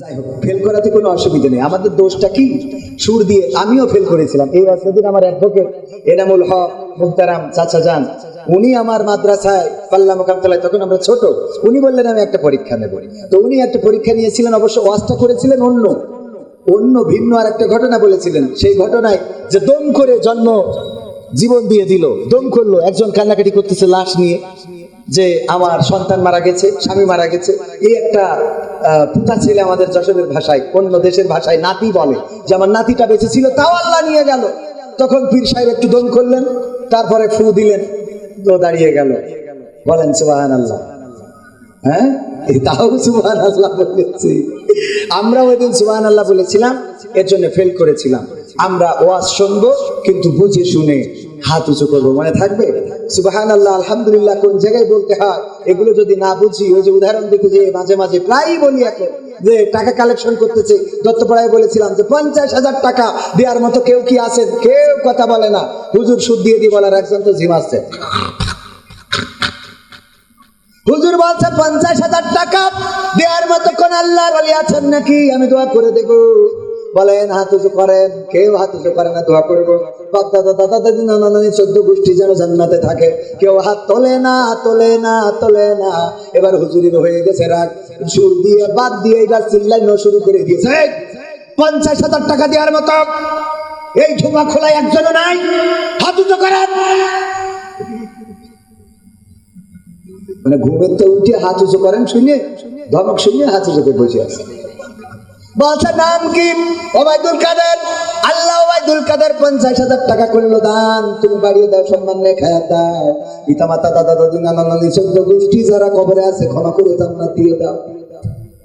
যাই হোক ফেল করাতে কোনো অসুবিধা নেই। আমাদের দোষটা কি? সুর দিয়ে আমিও ফেল করেছিলাম। এই আমার অ্যাডভোকেট এনামুল হক, মুক্তারাম চাচা যান। উনি আমার মাদ্রাসায় পাল্লা মোকামতলায় তখন আমরা ছোট। উনি বললেন, আমি একটা পরীক্ষা নেব। তো উনি একটা পরীক্ষা নিয়েছিলেন, অবশ্য ওয়াজটা করেছিলেন অন্য। অন্য ভিন্ন আর একটা ঘটনা বলেছিলেন। সেই ঘটনায় যে দম করে জন্ম জীবন দিয়ে দিল, দম করল। একজন কান্নাকাটি করতেছে লাশ নিয়ে। যে আমার সন্তান মারা গেছে, স্বামী মারা গেছে। এই একটা পুতা ছেলে আমাদের যশোরের ভাষায়, অন্য দেশের ভাষায় নাতি বলে। যে আমার নাতিটা বেঁচে ছিল, তাও আল্লাহ নিয়ে গেল। তখন পীর সাহেব একটু দম করলেন, তারপরে ফু দিলেন তো দাঁড়িয়ে গেল। বলেন সুবাহান আল্লাহ হ্যাঁ তাও সুবহান আল্লাহ বলেছি। আমরা ওই দিন সুবহান আল্লাহ বলেছিলাম, এর জন্য ফেল করেছিলাম। আমরা ওয়াজ শুনব, কিন্তু বুঝে শুনে হাত উঁচু করব, মনে থাকবে? সুবহান আল্লাহ আলহামদুলিল্লাহ, কোন জায়গায় বলতে হয়? এগুলো যদি না বুঝি, ওই যে উদাহরণ দিতে যে মাঝে মাঝে প্রায়ই বলি এখন যে টাকা কালেকশন করতেছে। দত্তপাড়ায় বলেছিলাম যে পঞ্চাশ হাজার টাকা দেওয়ার মতো কেউ কি আছেন কেউ কথা বলে না। হুজুর সুদ দিয়ে দিয়ে বলার একজন তো আসছে হুজুর বলছে, পঞ্চাশ হাজার টাকা দেওয়ার মতো কোন আল্লাহর আছেন নাকি? আমি দোয়া করে দেব বলেন, হাত উঁচু করেন, কেউ হাত উঁচু করে না, দোয়া করব। পঞ্চাশ হাজার টাকা দেওয়ার মতো। এই মানে ঘুমের তো উঠে হাত উঁচু করেন শুনে ধমক শুনে হাত উঁচু করে বসে আছে। বলছে, নাম কি? ওবায়দুল কাদের। আল্লাহ ওবায়দুল কাদের পঞ্চাশ হাজার টাকা করল, দান, তুমি বাড়িয়ে দাও, সম্মান রেখা দাও। পিতা মাতা দাদা, দাদি, নানা, নানি চোদ্দ গোষ্ঠী যারা কবরে আছে, ক্ষমা করে দাও না দিয়ে দাও।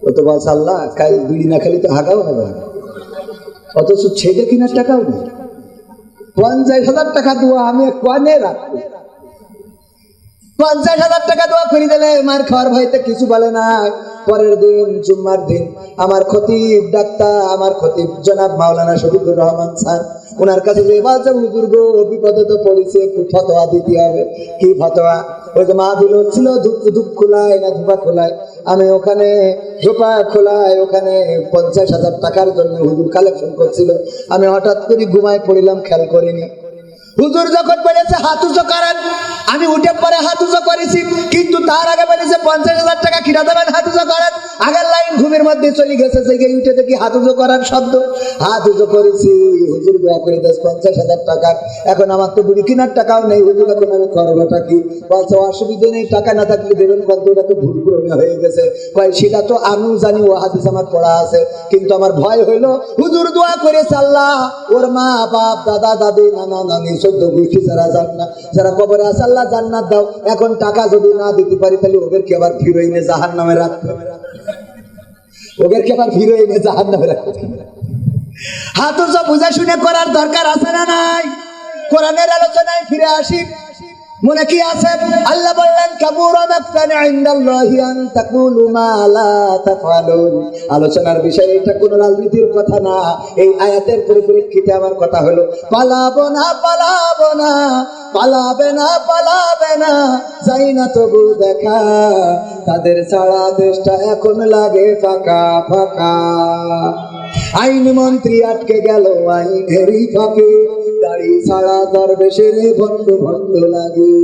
ও তো বলছে, আল্লাহ, কাল বিড়ি না খেলে তো হাগাও হবে। অথচ ছেলে কিনার টাকাও নেই। পঞ্চাশ হাজার টাকা দেওয়া আমি কনে রাখব। পঞ্চাশ হাজার টাকা দোয়া করে দিলে মার খাওয়ার ভয়তে কিছু বলে না। পরের দিন, জুম্মার দিন, আমার খতিব ডাক্তার, আমার খতিব জনাব মাওলানা শফিকুর রহমান স্যার ওনার কাছে যে বাজে হুজুর গো বিপদে তো পড়েছে, একটু ফতোয়া দিতে হবে। কি ফতোয়া? ওই যে মাহবিল হচ্ছিল ধূপ ধূপ খোলায় না ধোপা খোলায়? আমি ওখানে ধোপা খোলায়, ওখানে পঞ্চাশ হাজার টাকার জন্য হুজুর কালেকশন করছিল। আমি হঠাৎ করে ঘুমায় পড়িলাম, খেয়াল করিনি। হুজুর যখন বলেছে হাত উঁচু করেন। আমি উঠে পরে হাত উঁচু করেছি, কিন্তু তার আগে বলেছে, পঞ্চাশ হাজার টাকা কিনা দেবেন হাত উঁচু করেন। আগের ঘুমের মধ্যে চলে গেছে সেই উঠে দেখি হাত উঁচু করার শব্দ। হাত উঁচু করেছি, হুজুর দোয়া করে দেশ পঞ্চাশ হাজার টাকা। এখন আমার তো বুড়ি কেনার টাকাও নেই, হুজুর এখন আমি করবোটা কি? বলছে, অসুবিধা নেই, টাকা না থাকলে দেবেন কত ওটা তো ভুল করে হয়ে গেছে। কয়, সেটা তো আমি জানি, ও হাদিস আমার পড়া আছে। কিন্তু আমার ভয় হইল, হুজুর দোয়া করেছে আল্লাহ ওর মা, বাপ, দাদা, দাদি, নানা, নানি চোদ্দ গোষ্ঠী যারা যান না যারা কবরে আছে, আল্লাহ জান্নাত দাও। এখন টাকা যদি না দিতে পারি, তাহলে ওদেরকে আবার হিরোইনে জাহান নামে রাখতে হবে। ওদেরকে আবার হিরোইনে জাহান নামে। হাত বুঝা শুনে করার দরকার আছে না নাই কোরআনের আলোচনায় ফিরে আসি মনে কি আছে? আল্লাহ বললেন কাবুরা ইনদাল্লাহি আন তাকুলু মা লা আলোচনার বিষয় এটা, কোনো রাজনীতির কথা না। এই আয়াতের পরিপ্রেক্ষিতে আমার কথা হলো, পালাবো না পালাবো না, পালাবে না পালাবে না যাই না তবু দেখা। তাদের ছাড়া দেশটা এখন লাগে ফাঁকা ফাঁকা। আইন মন্ত্রী আটকে গেল, আইনেরই ফাঁকে। দাড়ি ছাড়া দরবেশের ভণ্ড ভণ্ড লাগে।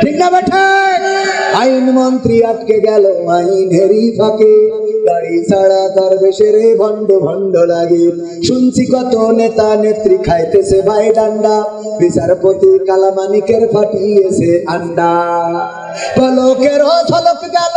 ঠিক না বেঠা? আইন মন্ত্রী আটকে গেল আইনেরই ফাঁকে। দাড়ি ছাড়া দরবেশের ভণ্ড ভণ্ড লাগে। শুনছি কত নেতা নেত্রী খাইতেছে ভাই ডান্ডা। বিচারপতি কালামানিকের ফাটিয়েছে আন্ডা। পলকের ঝলক গেল।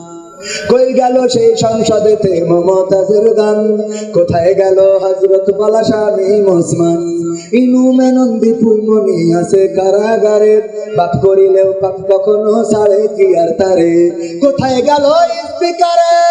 কই গেল সেই সংসদেতে মমতাজের গান? কোথায় গেল হজরত স্বামী মোসমান? ইনু দীপু পুমনি আছে কারাগারে। পাপ করিলেও পাপ কখনো সাড়ে কি আর তারে? কোথায় গেল স্পিকারে?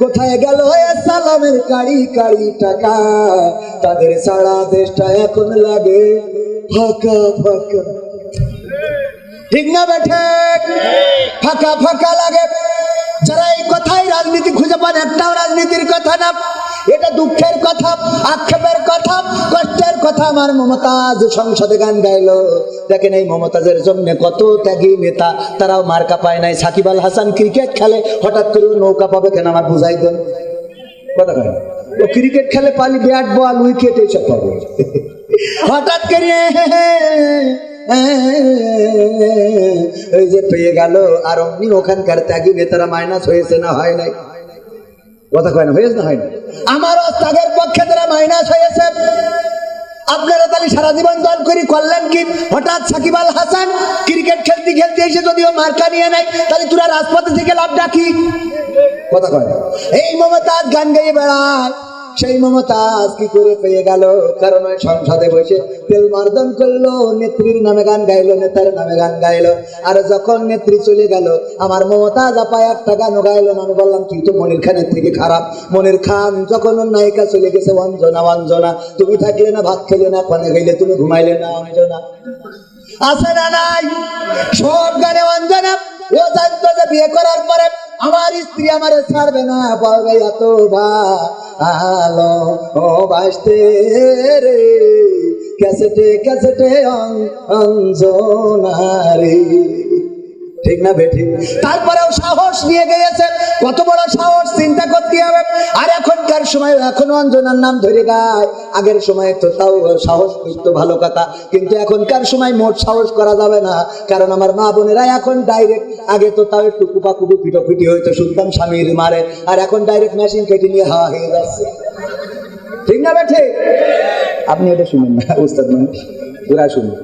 কোথায় গেল সালামের কাড়ি কাড়ি টাকা? তাদের সারা দেশটা এখন লাগে ফাঁকা ফাঁকা। ঠিক না বেঠে ফাঁকা ফাঁকা লাগে। যারা এই কথাই রাজনীতি খুঁজে পান, একটাও রাজনীতির কথা না। এটা দুঃখের কথা, আক্ষেপের আমার মমতাজ সংসদে গান গাইলো। দেখেন এই মমতাজের জন্য কত ত্যাগী নেতা, তারাও মার্কা পায় নাই। সাকিব আল হাসান ক্রিকেট খেলে, হঠাৎ করে নৌকা পাবে কেন আমার বুঝাই দেন। কথা ও ক্রিকেট খেলে পালি ব্যাট, বল, উইকেট, এইসব পাবে। হঠাৎ করে ওই যে পেয়ে গেল, আর অমনি ওখানকার ত্যাগী নেতারা মাইনাস হয়েছে না হয় নাই? কথা কয় না, হয়েছে না হয় না আমারও ত্যাগের পক্ষে তারা মাইনাস হয়েছে আপনারা তাহলে সারা জীবন দল করি, করলেন কি? হঠাৎ সাকিব আল হাসান ক্রিকেট খেলতে খেলতে এসে যদিও মার্কা নিয়ে নেয়, তাহলে তোরা রাজপথে থেকে লাভ ডাকি কথা কয়। এই মমতাজ গান গাইয়ে বেড়ায় সেই মমতাজ কি করে পেয়ে গেল। কারণ ওই সংসদে বসে তেল মার্দন করল, নেত্রীর নামে গান গাইলো, নেতার নামে গান গাইলো। আর যখন নেত্রী চলে গেল, আমার মমতাজ আপা একটা গানও গাইলো আমি বললাম, তুই তো মনির খানের থেকে খারাপ। মনির খান যখন ওর নায়িকা চলে গেছে, অঞ্জনা অঞ্জনা, তুমি থাকলে না, ভাত খেলে না, পানে গেলে তুমি ঘুমাইলে না অঞ্জনা আছে না নাই? সব গানে অঞ্জনা। ও জানতো যে বিয়ে করার পরে আমার স্ত্রী আমার ছাড়বে না পাবে এত ভালো ও বাসতে রে। ক্যাসেটে ক্যাসেটে অঞ্জনারে ঠিক না বেঠিক তারপরেও সাহস নিয়ে গিয়েছে কত বড় সাহস, চিন্তা করতে হবে। আর এখনকার সময় এখন অঞ্জনার নাম ধরে গায়। আগের সময় তো তাও সাহস করতো ভালো কথা। কিন্তু এখনকার সময় মোট সাহস করা যাবে না। কারণ আমার মা বোনেরা এখন ডাইরেক্ট আগে তো তাও একটু কুপাকুপি, পিটোপিটি হয়তো শুনতাম স্বামীর মারে। আর এখন ডাইরেক্ট মেশিন কেটে নিয়ে হাওয়া হয়ে যাচ্ছে। ঠিক না বেঠে? আপনি এটা শুনুন না, উস্তাদ মানুষ ওরা শুনুন।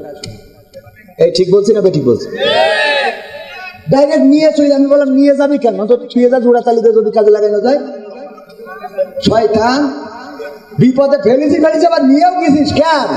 এই ঠিক বলছি না বেঠিক বলছি। ডাইরেক্ট নিয়ে চলে, আমি বললাম, নিয়ে যাবি কেন? তো ছুঁয়ে যা জোড়া তালিতে যদি কাজে লাগানো যায়। শয়তান বিপদে ফেলেছি ফেলেছি আবার নিয়েও গেছিস কেন?